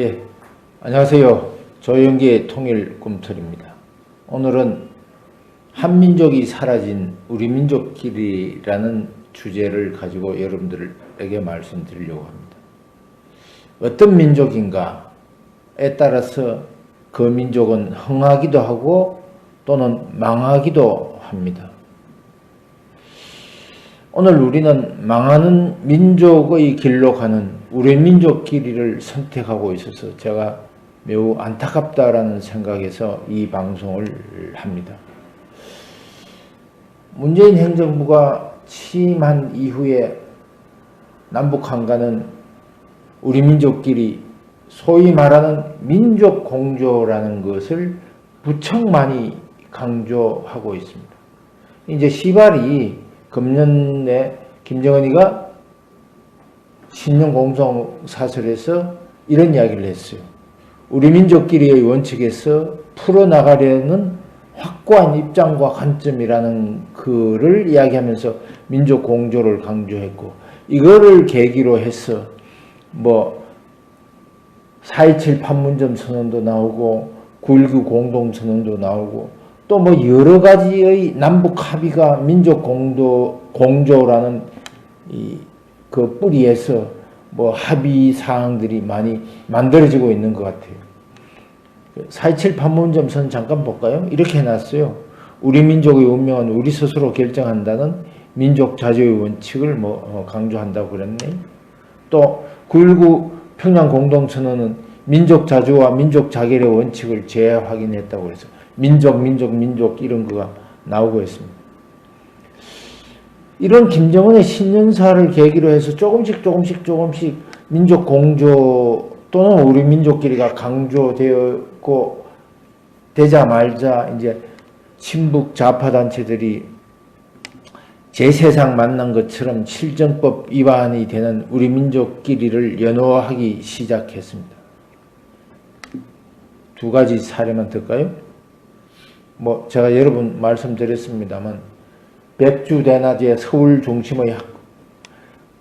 예, 안녕하세요. 조영기의 통일 꿈틀입니다. 오늘은 한민족이 사라진 우리 민족끼리라는 주제를 가지고 여러분들에게 말씀드리려고 합니다. 어떤 민족인가에 따라서 그 민족은 흥하기도 하고 또는 망하기도 합니다. 오늘 우리는 망하는 민족의 길로 가는 우리 민족끼리를 선택하고 있어서 제가 매우 안타깝다라는 생각에서 이 방송을 합니다. 문재인 행정부가 취임한 이후에 남북 한가는 우리 민족끼리 소위 말하는 민족 공조라는 것을 무척 많이 강조하고 있습니다. 이제 시발이 금년에 김정은이가 신년 공성 사설에서 이런 이야기를 했어요. 우리 민족끼리의 원칙에서 풀어나가려는 확고한 입장과 관점이라는 글을 이야기하면서 민족 공조를 강조했고 이거를 계기로 해서 뭐 4.27 판문점 선언도 나오고 9.19 공동선언도 나오고 또 뭐 여러 가지의 남북 합의가 민족 공도 공조라는 이 그 뿌리에서 뭐 합의 사항들이 많이 만들어지고 있는 것 같아요. 4.27 판문점 선 잠깐 볼까요? 이렇게 해놨어요. 우리 민족의 운명은 우리 스스로 결정한다는 민족 자주의 원칙을 뭐 어, 강조한다고 그랬네. 또 9.19 평양 공동선언은 민족 자주와 민족 자결의 원칙을 재확인했다고 그래서 민족, 민족, 민족 이런 거가 나오고 있습니다. 이런 김정은의 신년사를 계기로 해서 조금씩 조금씩 조금씩 민족 공조 또는 우리 민족끼리가 강조되었고 되자 말자 이제 친북 좌파 단체들이 제 세상 만난 것처럼 실정법 위반이 되는 우리 민족끼리를 연호하기 시작했습니다. 두 가지 사례만 들까요? 뭐 제가 여러 분 말씀드렸습니다만 백주 대낮에 서울 중심의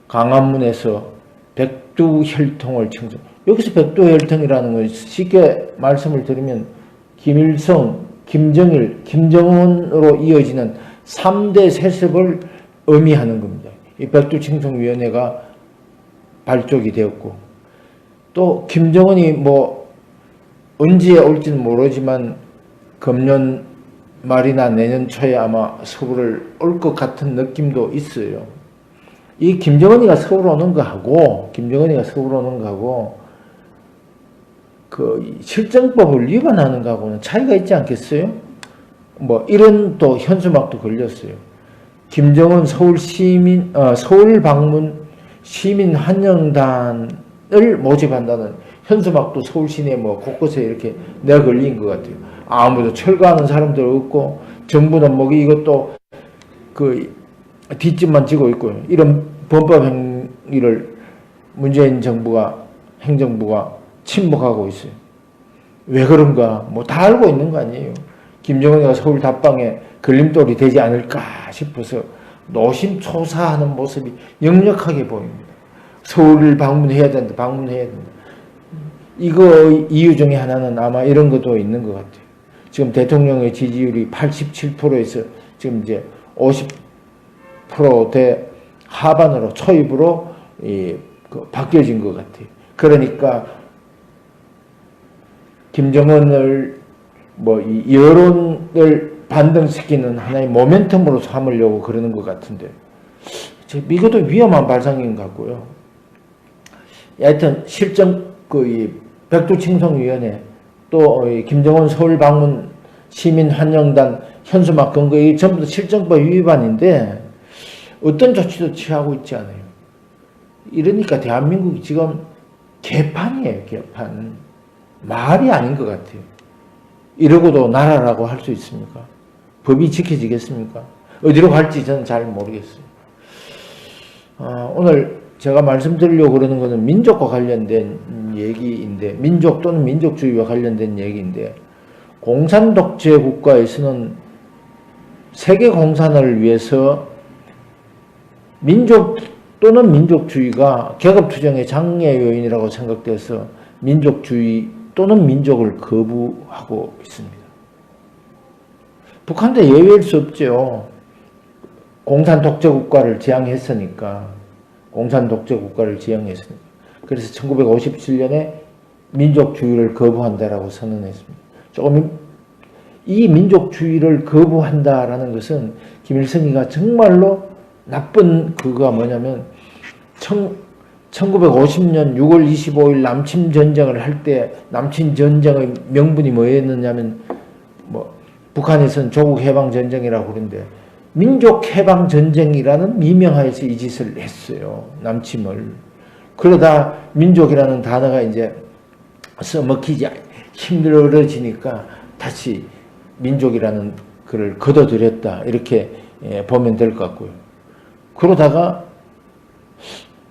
강안문에서 백두 혈통을 청정. 여기서 백두 혈통이라는 건 쉽게 말씀을 드리면 김일성, 김정일, 김정은으로 이어지는 3대 세습을 의미하는 겁니다. 이 백두 칭송위원회가 발족이 되었고 또 김정은이 뭐 언제 올지는 모르지만 금년 말이나 내년 초에 아마 서울을 올 것 같은 느낌도 있어요. 이 김정은이가 서울 오는 거하고 김정은이가 서울 오는 거하고 그 실정법을 위반하는 거하고는 차이가 있지 않겠어요? 뭐 이런 또 현수막도 걸렸어요. 김정은 서울 시민 어, 서울 방문 시민 한영단을 모집한다는 현수막도 서울 시내 뭐 곳곳에 이렇게 내가 걸린 것 같아요. 아무도 철거하는 사람들 없고 정부는 뭐 이것도 그 뒷짐만 지고 있고요. 이런 범법 행위를 문재인 정부가 행정부가 침묵하고 있어요. 왜 그런가? 뭐 다 알고 있는 거 아니에요. 김정은이가 서울 답방에 걸림돌이 되지 않을까 싶어서 노심초사하는 모습이 역력하게 보입니다. 서울을 방문해야 된다, 방문해야 된다. 이거 이유 중에 하나는 아마 이런 것도 있는 것 같아요. 지금 대통령의 지지율이 87%에서 지금 이제 50%대 하반으로 초입으로 이, 그 바뀌어진 것 같아요. 그러니까 김정은을 뭐 이 여론을 반등시키는 하나의 모멘텀으로 삼으려고 그러는 것 같은데 이것도 위험한 발상인 것 같고요. 하여튼 실정 그 이 백두칭송위원회 또 김정은 서울 방문 시민 환영단 현수막 근거 이 전부 다 실정법 위반인데 어떤 조치도 취하고 있지 않아요. 이러니까 대한민국이 지금 개판이에요, 개판. 말이 아닌 것 같아요. 이러고도 나라라고 할 수 있습니까? 법이 지켜지겠습니까? 어디로 갈지 저는 잘 모르겠어요. 어, 오늘 제가 말씀드리려고 그러는 것은 민족과 관련된 얘기인데, 민족 또는 민족주의와 관련된 얘기인데, 공산 독재 국가에서는 세계 공산을 위해서 민족 또는 민족주의가 계급투쟁의 장애 요인이라고 생각돼서 민족주의 또는 민족을 거부하고 있습니다. 북한도 예외일 수 없죠. 공산 독재 국가를 지향했으니까 공산 독재 국가를 지향했으니까 그래서 1957년에 민족주의를 거부한다라고 선언했습니다. 조금 이 민족주의를 거부한다라는 것은 김일성이가 정말로 나쁜 그거가 뭐냐면 청, 1950년 6월 25일 남침 전쟁을 할 때 남침 전쟁의 명분이 뭐였느냐면 뭐 북한에서는 조국 해방 전쟁이라고 그러는데 민족 해방 전쟁이라는 미명하에서 이 짓을 했어요. 남침을. 그러다 민족이라는 단어가 이제 써먹히지 힘들어지니까 다시 민족이라는 글을 걷어들였다. 이렇게 예, 보면 될 것 같고요. 그러다가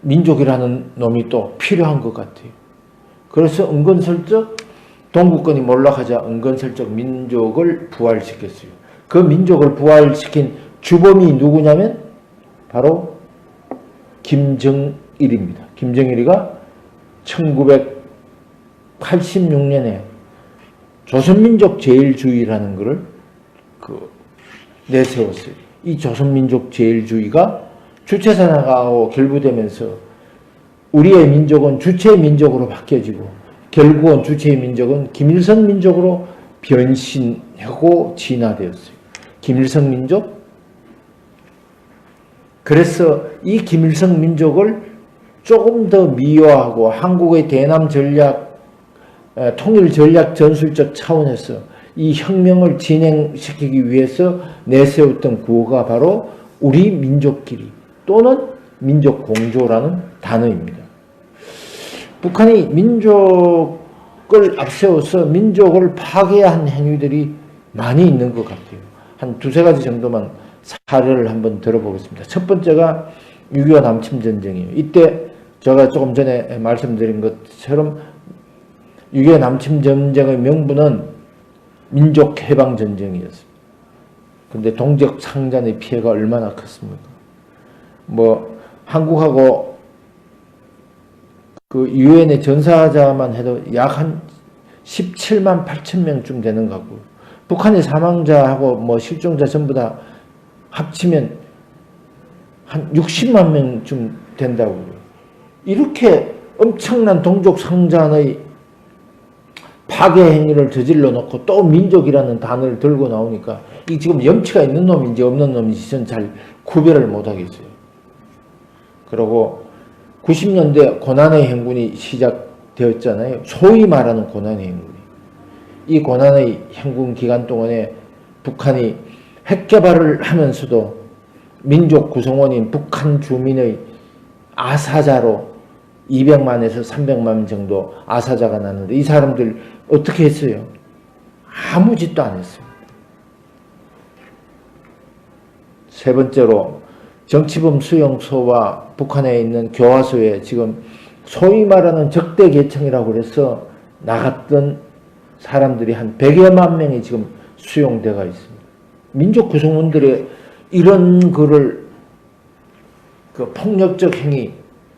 민족이라는 놈이 또 필요한 것 같아요. 그래서 은근슬쩍 동구권이 몰락하자 은근슬쩍 민족을 부활시켰어요. 그 민족을 부활시킨 주범이 누구냐면 바로 김정일입니다. 김정일이가 1986년에 조선민족 제일주의라는 것을 그 내세웠어요. 이 조선민족 제일주의가 주체사나가고 결부되면서 우리의 민족은 주체의 민족으로 바뀌어지고 결국은 주체의 민족은 김일성 민족으로 변신하고 진화되었어요. 김일성 민족. 그래서 이 김일성 민족을 조금 더 미화하고 한국의 대남 전략, 통일 전략 전술적 차원에서 이 혁명을 진행시키기 위해서 내세웠던 구호가 바로 우리 민족끼리 또는 민족 공조라는 단어입니다. 북한이 민족을 앞세워서 민족을 파괴한 행위들이 많이 있는 것 같아요. 한 두세 가지 정도만 사례를 한번 들어보겠습니다. 첫 번째가 6.25 남침 전쟁이에요. 이때 제가 조금 전에 말씀드린 것처럼 6.25 남침 전쟁의 명분은 민족 해방 전쟁이었습니다. 근데 동적 상잔의 피해가 얼마나 컸습니까? 뭐 한국하고 그 유엔의 전사자만 해도 약 한 17만 8천 명쯤 되는 것 같고 북한의 사망자하고 뭐 실종자 전부 다 합치면 한 60만 명쯤 된다고 이렇게 엄청난 동족 상잔의 파괴 행위를 저질러 놓고 또 민족이라는 단어를 들고 나오니까 이 지금 염치가 있는 놈인지 없는 놈인지 저는 잘 구별을 못 하겠어요. 그리고 90년대 고난의 행군이 시작되었잖아요. 소위 말하는 고난의 행군이. 이 고난의 행군 기간 동안에 북한이 핵 개발을 하면서도 민족 구성원인 북한 주민의 아사자로 200만에서 300만 정도 아사자가 났는데 이 사람들 어떻게 했어요? 아무 짓도 안 했어요. 세 번째로 정치범 수용소와 북한에 있는 교화소에 지금 소위 말하는 적대 계층이라고 그래서 나갔던 사람들이 한 100여만 명이 지금 수용되어 있습니다. 민족 구성원들의 이런 거를 그 폭력적 행위,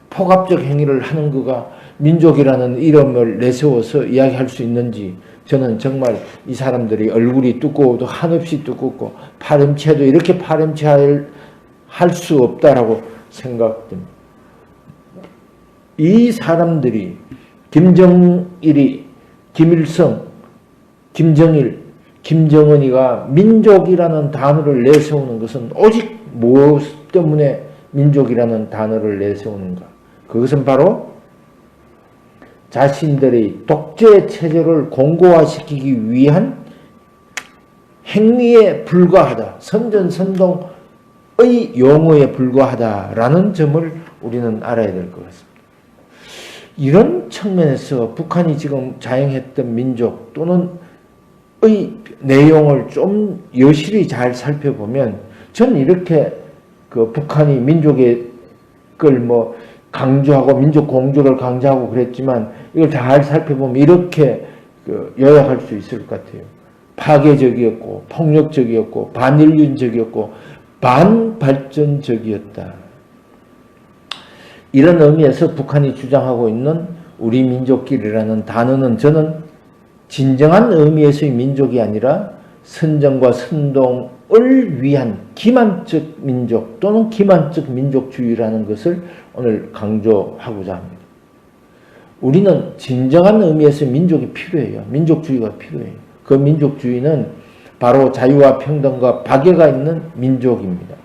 폭압적 행위를 하는 거가 민족이라는 이름을 내세워서 이야기할 수 있는지 저는 정말 이 사람들이 얼굴이 두꺼워도 한없이 두껍고 파렴치해도 이렇게 파렴치할 할수 없다라고 생각됩니다. 이 사람들이 김정일이 김일성, 김정일, 김정은이가 민족이라는 단어를 내세우는 것은 오직 무엇 때문에 민족이라는 단어를 내세우는가? 그것은 바로 자신들의 독재 체제를 공고화시키기 위한 행위에 불과하다. 선전선동 의 용어에 불과하다라는 점을 우리는 알아야 될 것 같습니다. 이런 측면에서 북한이 지금 자행했던 민족 또는 의 내용을 좀 여실히 잘 살펴보면 전 이렇게 그 북한이 민족의 걸 뭐 강조하고 민족 공조를 강조하고 그랬지만 이걸 잘 살펴보면 이렇게 그 요약할 수 있을 것 같아요. 파괴적이었고 폭력적이었고 반인륜적이었고 반발전적이었다. 이런 의미에서 북한이 주장하고 있는 우리 민족끼리라는 단어는 저는 진정한 의미에서의 민족이 아니라 선정과 선동을 위한 기만적 민족 또는 기만적 민족주의라는 것을 오늘 강조하고자 합니다. 우리는 진정한 의미에서 민족이 필요해요. 민족주의가 필요해요. 그 민족주의는 바로 자유와 평등과 박애가 있는 민족입니다.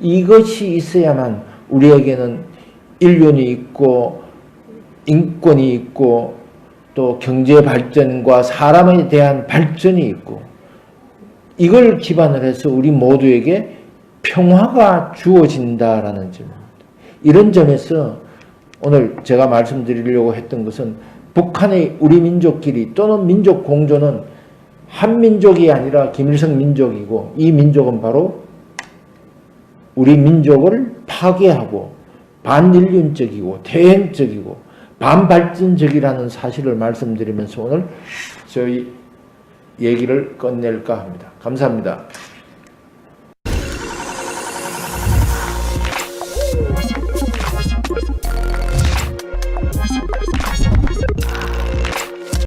이것이 있어야만 우리에게는 인륜이 있고 인권이 있고 또 경제 발전과 사람에 대한 발전이 있고 이걸 기반으로 해서 우리 모두에게 평화가 주어진다라는 점입니다. 이런 점에서 오늘 제가 말씀드리려고 했던 것은 북한의 우리 민족끼리 또는 민족 공존은 한 민족이 아니라 김일성 민족이고 이 민족은 바로 우리 민족을 파괴하고 반인륜적이고 대행적이고 반발전적이라는 사실을 말씀드리면서 오늘 저희 얘기를 끝낼까 합니다. 감사합니다.